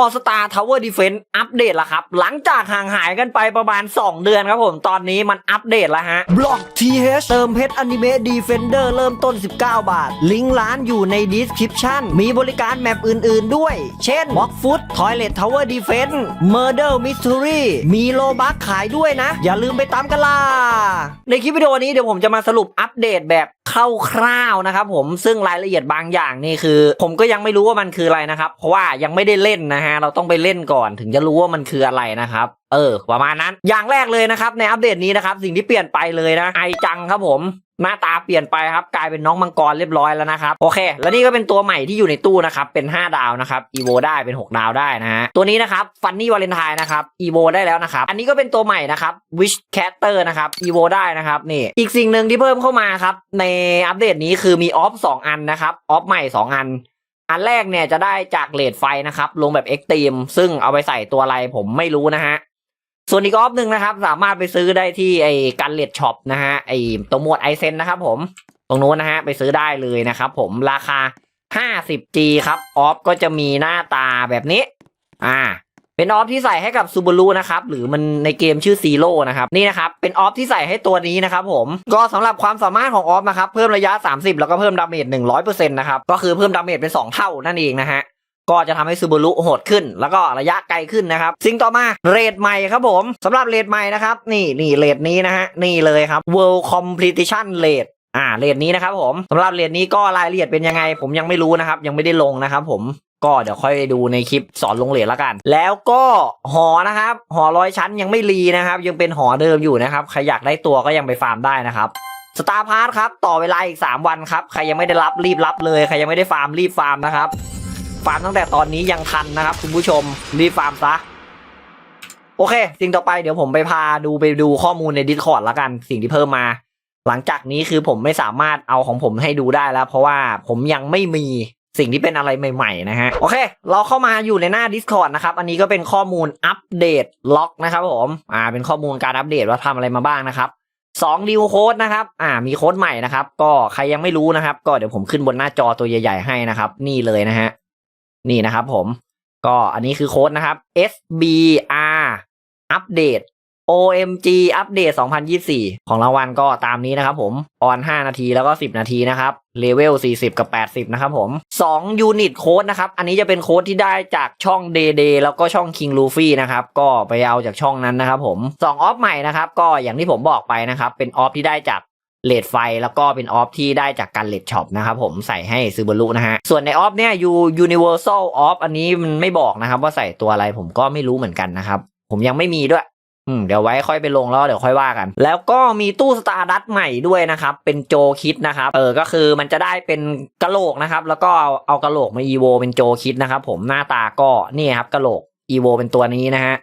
All Star Tower Defense อัปเดตแล้วครับ หลังจากห่างหายกันไปประมาณ 2 เดือนครับผม ตอนนี้มันอัปเดตแล้วฮะ Block TH เติมเพชรอนิเมะ Defender เริ่มต้น 19 บาท ลิงก์ร้านอยู่ใน description มีบริการแมปอื่นๆด้วย เช่น Walk Foot Toilet Tower Defense Murder Mystery มีโลบัคขายด้วยนะ อย่าลืมไปตามกันล่ะในคลิปวิดีโอนี้เดี๋ยวผมจะมาสรุปอัปเดตแบบคร่าวๆนะครับผมซึ่งรายละเอียดบางอย่างนี่คือ ผมก็ยังไม่รู้ว่ามันคืออะไรนะครับ เพราะว่ายังไม่ได้เล่นนะฮะเราต้องไปเล่นก่อนถึงจะรู้ว่ามันคืออะไรนะครับ เออ ประมาณนั้น อย่างแรกเลยนะครับในอัปเดตนี้นะครับ สิ่งที่เปลี่ยนไปเลยนะ ไอจังครับผมหน้าตาเปลี่ยนไปครับ กลายเป็นน้องมังกรเรียบร้อยแล้วนะครับ โอเค แล้วนี่ก็เป็นตัวใหม่ที่อยู่ในตู้นะครับ เป็น 5 ดาวนะครับอีโวได้เป็น 6 ดาวได้นะฮะตัวนี้นะครับฟันนี่วาเลนไทน์นะครับอีโวได้แล้วนะครับ อันนี้ก็เป็นตัวใหม่นะครับวิชแคตเตอร์นะครับอีโวได้นะครับนี่อีกสิ่งหนึ่งที่เพิ่มเข้ามาครับ ในอัปเดตนี้คือมีออฟสองอันนะครับออฟใหม่ 2 อันอันแรกเนี่ยจะได้จากเลดไฟนะครับลงแบบเอ็กตรีมซึ่งเอาไปใส่ตัวอะไรผมไม่รู้นะฮะ ส่วนอีกออฟหนึ่งนะครับ สามารถไปซื้อได้ที่ไอ้กันเลดช็อปนะฮะไอ้ตัวหมวดไอเซนนะครับผมตรงนู้นนะฮะไปซื้อได้เลยนะครับผมราคา 50G ครับออฟก็จะมีหน้าตาแบบนี้ อ่า เป็นออฟที่ใส่ให้กับซูบ a รุนะครับหรือมันในเกมชื่อซีโร่นะครับนี่นะครับเป็นออฟที่ใส่ให้ตัวนี้นะครับผมก็สำหรับความสามารถของออฟนะครับเพิ่มระยะ 30 แล้วก็เพิ่มดาเมจ100%นะครับก็คือเพิ่มดาเมจเป็น 2 เท่านั่นเองนะฮะ ก็จะทำให้ซูบ a รุโหดขึ้น แล้วก็ระยะไกลขึ้นนะครับ สิ่งต่อมาเรทใหม่ครับผมสำหรับเรทใหม่นะครับ นี่นี่เรทนี้นะฮะ นี่เลยครับ World Competition Rate อ่าเรทนี้นะครับผมสำหรับเรทนี้ก็รายละเอียดเป็นยังไง ผมยังไม่รู้นะครับ ยังไม่ได้ลงนะครับผมก็เดี๋ยวค่อยดูในคลิปสอนลงเหรียญละกัน แล้วก็หอนะครับ หอร้อยชั้นยังไม่รีนะครับ ยังเป็นหอเดิมอยู่นะครับ ใครอยากได้ตัวก็ยังไปฟาร์มได้นะครับสตาร์พาร์ทครับ ต่อเวลาอีก 3 วันครับ ใครยังไม่ได้รับรีบรับเลย ใครยังไม่ได้ฟาร์มรีบฟาร์มนะครับ ฟาร์มตั้งแต่ตอนนี้ยังทันนะครับ คุณผู้ชมรีบฟาร์มซะโอเค สิ่งต่อไปเดี๋ยวผมไปพาดูไปดูข้อมูลใน Discord ละกันสิ่งที่เพิ่มมา หลังจากนี้คือผมไม่สามารถเอาของผมให้ดูได้แล้ว เพราะว่าผมยังไม่มีสิ่งที่เป็นอะไรใหม่ๆนะฮะ โอเค เราเข้ามาอยู่ในหน้า Discord นะครับ อันนี้ก็เป็นข้อมูลอัปเดตล็อกนะครับผมอ่าเป็นข้อมูลการอัปเดตว่าทำอะไรมาบ้างนะครับสองดิวโค้ดนะครับ อ่า มีโค้ดใหม่นะครับ ก็ใครยังไม่รู้นะครับ ก็เดี๋ยวผมขึ้นบนหน้าจอตัวใหญ่ ๆ ให้นะครับ นี่เลยนะฮะ นี่นะครับผม ก็อันนี้คือโค้ดนะครับ SBR อัปเดต OMG อัปเดต 2024 ของรางวัลก็ตามนี้นะครับผม ออน 5 นาทีแล้วก็ 10 นาทีนะครับ เลเวล 40 กับ 80 นะครับผม 2 ยูนิตโค้ดนะครับ อันนี้จะเป็นโค้ดที่ได้จากช่อง Day Day แล้วก็ช่อง King Luffy นะครับ ก็ไปเอาจากช่องนั้นนะครับผม 2 ออฟใหม่นะครับ ก็อย่างที่ผมบอกไปนะครับ เป็นออฟที่ได้จาก เลดไฟแล้วก็เป็นออฟที่ได้จากการเลดช็อปนะครับผมใส่ให้ซูบารุนะฮะ ส่วนในออฟเนี่ยยู Universal Off อันนี้มันไม่บอกนะครับว่าใส่ตัวอะไรผมก็ไม่รู้เหมือนกันนะครับ ผมยังไม่มีด้วยอืมเดี๋ยวไว้ค่อยไปลงแล้วเดี๋ยวค่อยว่ากัน แล้วก็มีตู้สตาร์ดัตใหม่ด้วยนะครับ เป็นโจคิดนะครับ เออก็คือมันจะได้เป็นกระโหลกนะครับ แล้วก็เอาเอากะโหลกมาอีโวเป็นโจคิดนะครับ ผมหน้าตาก็นี่ครับกระโหลกอีโวเป็นตัวนี้นะฮะ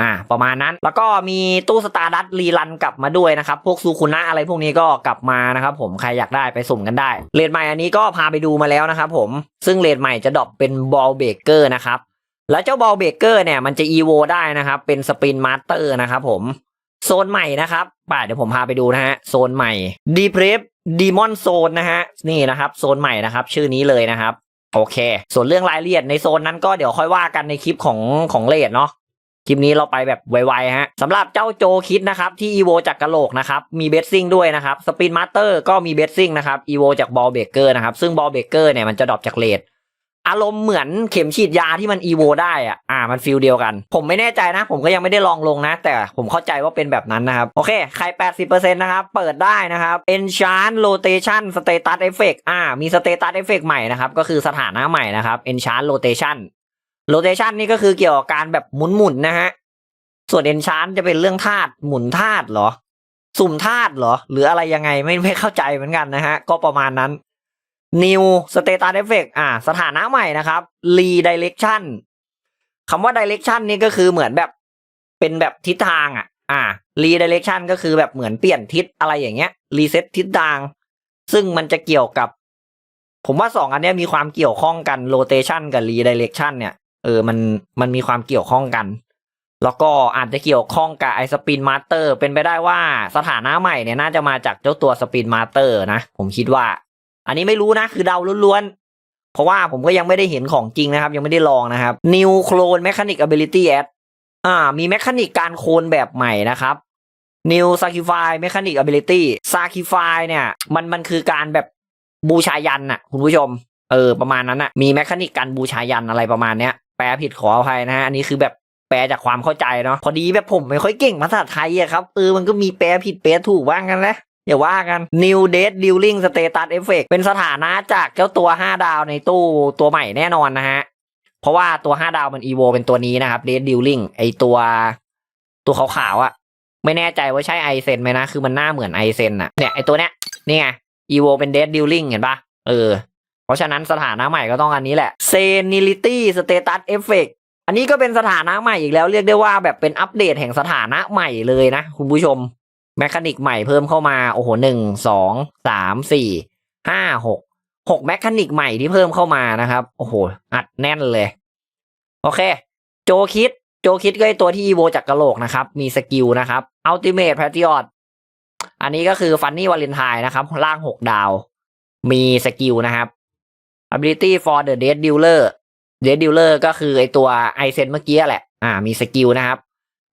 อ่าประมาณนั้นแล้วก็มีตู้สตาร์ดัตรีรันกลับมาด้วยนะครับ พวกซูคุนะอะไรพวกนี้ก็กลับมานะครับผมใครอยากได้ไปสุ่มกันได้เลดใหม่อันนี้ก็พาไปดูมาแล้วนะครับผมซึ่งเลดใหม่จะดรอปเป็นบอลเบเกอร์นะครับแล้วเจ้าบอลเบเกอร์เนี่ยมันจะอีโวได้นะครับ เป็นสปินมาสเตอร์นะครับผมโซนใหม่นะครับป่าเดี๋ยวผมพาไปดูนะฮะโซนใหม่ดีเพรฟดีมอนโซนนะฮะนี่นะครับโซนใหม่นะครับ ชื่อนี้เลยนะครับโอเค ส่วนเรื่องรายละเอียดในโซนนั้นก็เดี๋ยวค่อยว่ากันในคลิปของของเลดเนาะ คลิปนี้เราไปแบบไวๆฮะสำหรับเจ้าโจคิดนะครับที่อีโวจากกะโหลกนะครับมีเบสซิ่งด้วยนะครับสปินมาสเตอร์ก็มีเบสซิ่งนะครับอีโวจากบอลเบเกอร์นะครับซึ่งบอลเบเกอร์เนี่ยมันจะดรอปจากเลดอารมณ์เหมือนเข็มฉีดยาที่มันอีโวได้อะ อ่า มันฟิลเดียวกัน ผมไม่แน่ใจนะ ผมก็ยังไม่ได้ลองลงนะ แต่ผมเข้าใจว่าเป็นแบบนั้นนะครับ โอเค ใคร 80%นะครับ เปิดได้นะครับ Enchant Rotation Status Effect อ่า มี Status Effect ใหม่นะครับ ก็คือสถานะใหม่นะครับ Enchant Rotation Rotation นี่ก็คือเกี่ยวกับการแบบหมุนๆนะฮะ ส่วน Enchant จะเป็นเรื่องธาตุหมุนธาตุเหรอ สุ่มธาตุเหรอ หรืออะไรยังไงไม่ไม่เข้าใจเหมือนกันนะฮะ ก็ประมาณนั้น New Status Effect อ่า สถานะใหม่นะครับ Redirection คำว่า Direction นี่ก็คือเหมือนแบบเป็นแบบทิศทางอะ อ่า Redirection ก็คือแบบเหมือนเปลี่ยนทิศอะไรอย่างเงี้ย Reset ทิศทาง ซึ่งมันจะเกี่ยวกับ ผมว่าสองอันนี้มีความเกี่ยวข้องกัน Rotation กับ Redirection เนี่ย เออมันมันมีความเกี่ยวข้องกัน แล้วก็อาจจะเกี่ยวข้องกับไอสปินมาสเตอร์เป็นไปได้ว่าสถานะใหม่เนี่ยน่าจะมาจากเจ้าตัวสปินมาสเตอร์นะ ผมคิดว่า อันนี้ไม่รู้นะ คือเดาล้วนเพราะว่าผมก็ยังไม่ได้เห็นของจริงนะครับ ยังไม่ได้ลองนะครับ New Clone Mechanic Ability Add อ่า มีแมคานิกการโคลนแบบใหม่นะครับ New Sacrifice Mechanic Ability Sacrifice เนี่ย มันมันคือการแบบบูชายันน่ะ คุณผู้ชม เออ ประมาณนั้นน่ะ มีแมคานิกการบูชายันอะไรประมาณเนี้ย แปลผิดขออภัยนะฮะอันนี้คือแบบแปลจากความเข้าใจเนาะพอดีแบบผมไม่ค่อยเก่งภาษาไทยอะครับเออมันก็มีแปลผิดแปลถูกบ้างกันนะอย่าว่ากัน New Date Dealing Status Effect เป็นสถานะจากเจ้าตัว 5 ดาวในตู้ตัวใหม่แน่นอนนะฮะ เพราะว่าตัว 5 ดาวมัน EVO เป็นตัวนี้นะครับ Date Dealing ไอตัวตัวขาวๆอะไม่แน่ใจว่าใช่ไอเซนไหมนะ คือมันหน้าเหมือนไอเซนอะเนี่ยไอตัวเนี้ยนี่ไง EVO เป็น Date Dealing เห็นปะเออ เพราะฉะนั้นสถานะใหม่ก็ต้องอันนี้แหละ Senility Status Effect อันนี้ก็เป็นสถานะใหม่อีกแล้วเรียกได้ว่าแบบเป็นอัปเดตแห่งสถานะใหม่เลยนะ คุณผู้ชม แมคานิกใหม่เพิ่มเข้ามา โอ้โหหนึ่งสองสามสี่ห้าหกหกแมคานิกใหม่ที่เพิ่มเข้ามานะครับ โอ้โห อัดแน่นเลย โอเค โจคิด โจคิดก็ไอตัวที่อีโวจากกระโหลกนะครับ มีสกิลนะครับอัลติเม e แพท i อ t อันนี้ก็คือฟันนี่วาเลนไทน์นะครับ ล่างหกดาว มีสกิลนะครับ ability for the dead dealer dead dealer ก็คือไอตัวไอเซนเมื่อกี้แหละ อ่า มีสกิลนะครับ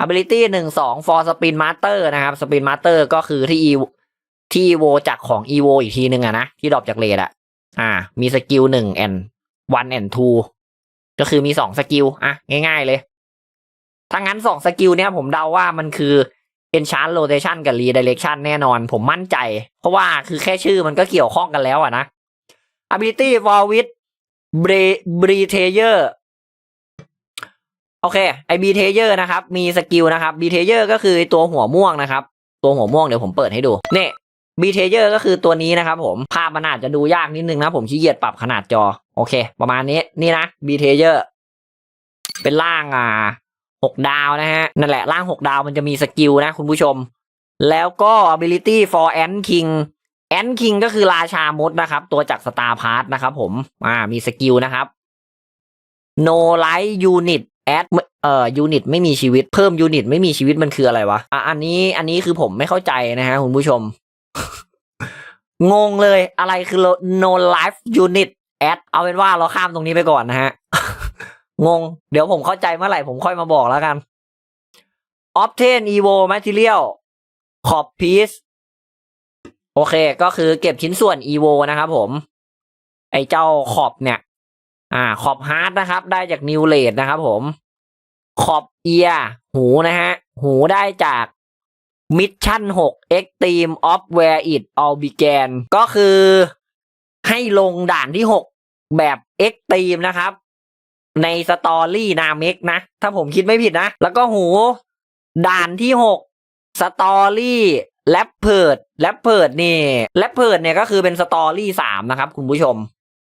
ability หนึ่งสอง for spin master นะครับ spin master ก็คือที่ e ที่ evo จากของ evo อีกทีหนึ่งอะนะ ที่ดรอปจากเลดอะอ่า มีสกิลหนึ่ง and one and two ก็คือมีสองสกิลอะ ง่ายๆเลย ถ้างั้นสองสกิลเนี้ยผมเดาว่ามันคือ enchant rotation กับ redirection แน่นอน ผมมั่นใจ เพราะว่าคือแค่ชื่อมันก็เกี่ยวข้องกันแล้วอะนะ ability for with breathayer โอเคไอบีเทเยอร์นะครับ มีสกิลนะครับบีเทเยอร์ก็คือตัวหัวม่วงนะครับ ตัวหัวม่วงเดี๋ยวผมเปิดให้ดูเนี่ยบีเทเยอร์ก็คือตัวนี้นะครับผมภาพมันอาจจะดูยากนิดนึงนะผมขี้เกียจปรับขนาดจอ โอเค ประมาณนี้นี่นะบีเทเยอร์เป็นล่างอ่าหกดาวนะฮะ นั่นแหละล่างหกดาวมันจะมีสกิลนะคุณผู้ชม แล้วก็ ability for ant king ant king ก็คือราชามดนะครับ ตัวจากสตาร์พาร์ทนะครับผมอ่ามีสกิลนะครับ no light unit add เอ่อยูนิตไม่มีชีวิตเพิ่มยูนิตไม่มีชีวิตมันคืออะไรวะอะอันนี้อันนี้คือผมไม่เข้าใจนะฮะคุณผู้ชม งงเลยอะไรคือ no life unit add เอาเป็นว่าเราข้ามตรงนี้ไปก่อนนะฮะ งง เดี๋ยวผมเข้าใจเมื่อไหร่ผมค่อยมาบอกแล้วกัน obtain evo material ขอบ piece โอเคก็คือเก็บชิ้นส่วน evo นะครับผม ไอเจ้าขอบเนี่ย อ่า ขอบฮาร์ดนะครับ ได้จากนิวเลดนะครับผมขอบเอียหูนะฮะ หูได้จากมิชชั่น6 Extreme of Where It All Began ก็คือให้ลงด่านที่ 6 แบบ Extreme นะครับ ในสตอรี่นาเมกนะ ถ้าผมคิดไม่ผิดนะ แล้วก็หู ด่านที่ 6 สตอรี่ แลปเพิร์ดแลปเพิร์ดนี่แลปเพิร์ดเนี่ยก็คือเป็นสตอรี่สามนะครับคุณผู้ชม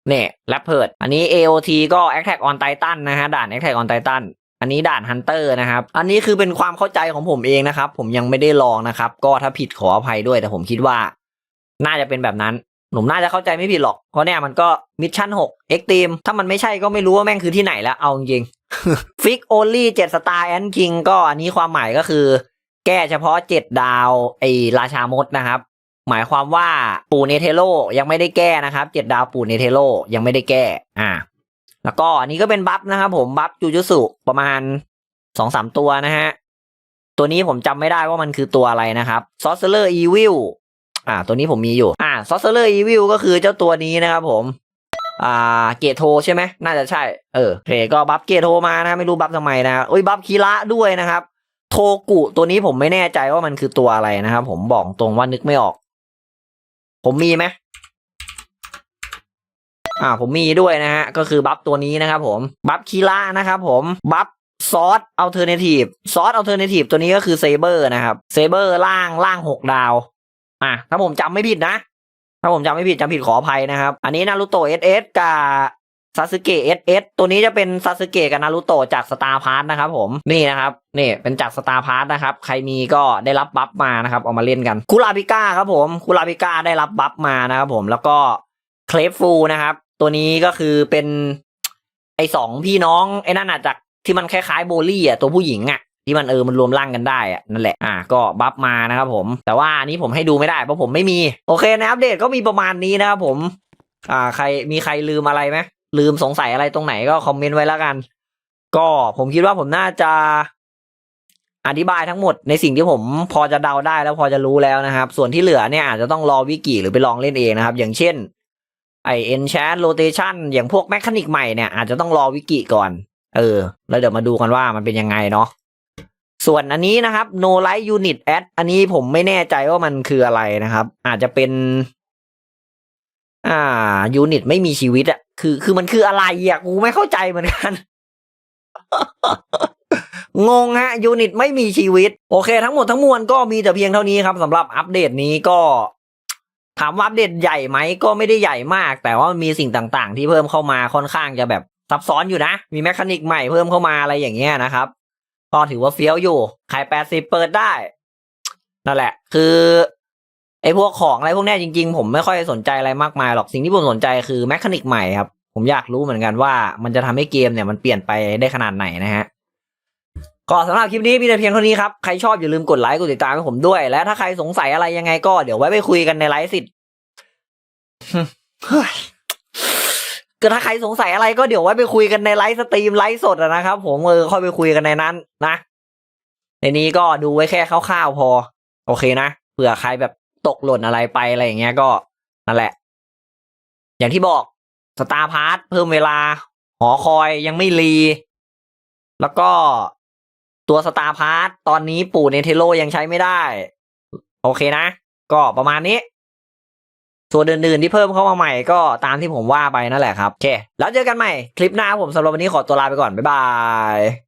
เนี่ยแรปเพิร์ดอันนี้ AOT ก็ Attack on Titan นะฮะด่าน Attack on Titan อันนี้ด่าน Hunter นะครับ อันนี้คือเป็นความเข้าใจของผมเองนะครับ ผมยังไม่ได้ลองนะครับ ก็ถ้าผิดขออภัยด้วย แต่ผมคิดว่า น่าจะเป็นแบบนั้นผมน่าจะเข้าใจไม่ผิดหรอก เพราะเนี่ยมันก็มิชชั่น6 Extreme ถ้ามันไม่ใช่ก็ไม่รู้ว่าแม่งคือที่ไหนแล้ว เอาจริงฟิก only 7 star and king ก็อันนี้ความหมายก็คือ แก้เฉพาะ7ดดาวไอราชามดนะครับ หมายความว่าปู่เนเทโลยังไม่ได้แก้นะครับเจ็ดดาวปู่เนเทโลยังไม่ได้แก้ อ่า แล้วก็อันนี้ก็เป็นบัฟนะครับผมบัฟจูจุสุประมาณสองสามตัวนะฮะ ตัวนี้ผมจำไม่ได้ว่ามันคือตัวอะไรนะครับซอสเซอร์อีวิลอ่า ตัวนี้ผมมีอยู่ อ่าซอสเซอร์อีวิลก็คือเจ้าตัวนี้นะครับผมอ่าเกตโทใช่ไหมน่าจะใช่ เออเคก็บัฟเกตโทมานะ ไม่รู้บัฟทำไมนะโอ้ยบัฟคีระด้วยนะครับ โทกุตัวนี้ผมไม่แน่ใจว่ามันคือตัวอะไรนะครับ ผมบอกตรงว่านึกไม่ออก ผมมีไหมอ่า ผมมีด้วยนะฮะ ก็คือบัฟตัวนี้นะครับผม บัฟคีล่านะครับผม บัฟซอสอัลเทอร์เนทีฟซอสอัลเทอร์เนทีฟตัวนี้ก็คือเซเบอร์นะครับ เซเบอร์ล่างล่างหกดาว อะถ้าผมจำไม่ผิดนะ ถ้าผมจำไม่ผิดจำผิดขออภัยนะครับ อันนี้นารูโตะเอสเอสกับ ซาสึเกะเอสเอสตัวนี้จะเป็นซาสึเกะกับนารูโตะจากสตาร์พาร์ทนะครับผมนี่นะครับนี่เป็นจากสตาร์พาร์ทนะครับ ใครมีก็ได้รับบัฟมานะครับเอามาเล่นกันคุราบิก้าครับผมคุราบิก้าได้รับบัฟมานะครับผมแล้วก็เคลฟฟูนะครับ ตัวนี้ก็คือเป็นไอสองพี่น้องไอ้นั่นอะจากที่มันคล้ายๆโบลี่อะตัวผู้หญิงอะที่มันเออมันรวมร่างกันได้อะนั่นแหละอ่าก็บัฟมานะครับผม แต่ว่านี้ผมให้ดูไม่ได้เพราะผมไม่มี โอเคในอัปเดตก็มีประมาณนี้นะครับผม อ่าใครมีใครลืมอะไรไหม ลืมสงสัยอะไรตรงไหนก็คอมเมนต์ไว้แล้วกัน ก็ผมคิดว่าผมน่าจะอธิบายทั้งหมดในสิ่งที่ผมพอจะเดาได้แล้วพอจะรู้แล้วนะครับ ส่วนที่เหลือเนี่ยอาจจะต้องรอวิกิหรือไปลองเล่นเองนะครับ อย่างเช่นไอเอ็นแช n นโรเ t ชันอย่างพวกแมคานิกใหม่เนี่ยอาจจะต้องรอวิกิก่อน เออ แล้วเดี๋ยวมาดูกันว่ามันเป็นยังไงเนาะส่วนอันนี้นะครับ no light unit add อันนี้ผมไม่แน่ใจว่ามันคืออะไรนะครับ อาจจะเป็น อ่ายูนิตไม่มีชีวิตอะ คือคือมันคืออะไรอะกูไม่เข้าใจเหมือนกัน งงฮะยูนิตไม่มีชีวิต โอเค ทั้งหมดทั้งมวลก็มีแต่เพียงเท่านี้ครับสำหรับอัปเดตนี้ก็ ถามว่าอัปเดตใหญ่ไหมก็ไม่ได้ใหญ่มาก แต่ว่ามีสิ่งต่างๆ ที่เพิ่มเข้ามาค่อนข้างจะแบบซับซ้อนอยู่นะ มีแมคานิกใหม่เพิ่มเข้ามาอะไรอย่างเงี้ยนะครับ ก็ถือว่าเฟี้ยวอยู่ขายแปดสิบเปิดได้ นั่นแหละ คือ ไอพวกของอะไรพวกเนี้ยจริงๆ ผมไม่ค่อยสนใจอะไรมากมายหรอกสิ่งที่ผมสนใจคือแมคานิกใหม่ครับ ผมอยากรู้เหมือนกันว่ามันจะทำให้เกมเนี่ยมันเปลี่ยนไปได้ขนาดไหนนะฮะก็สำหรับคลิปนี้มีแต่เพียงเท่านี้ครับ ใครชอบอย่าลืมกดไลค์กดติดตามให้ผมด้วย และถ้าใครสงสัยอะไรยังไงก็เดี๋ยวไว้ไปคุยกันในไลฟ์สิทธิ์ก็ถ้าใครสงสัยอะไรก็เดี๋ยวไว้ไปคุยกันในไลฟ์สตรีมไลฟ์สดอะนะครับ ผมเออค่อยไปคุยกันในนั้น นะ ในนี้ก็ดูไว้แค่คร่าวๆพอ โอเคนะเผื่อใครแบบ ตกหล่นอะไรไปอะไรอย่างเงี้ยก็นั่นแหละ อย่างที่บอกสตาร์พาร์ทเพิ่มเวลา หอคอยยังไม่รี แล้วก็ตัวสตาร์พาร์ทตอนนี้ปู่เนเทโลยังใช้ไม่ได้ โอเคนะ ก็ประมาณนี้ ส่วนอื่นๆที่เพิ่มเข้ามาใหม่ก็ตามที่ผมว่าไปนั่นแหละครับ โอเค แล้วเจอกันใหม่คลิปหน้าผมสำหรับวันนี้ขอตัวลาไปก่อน บ๊ายบาย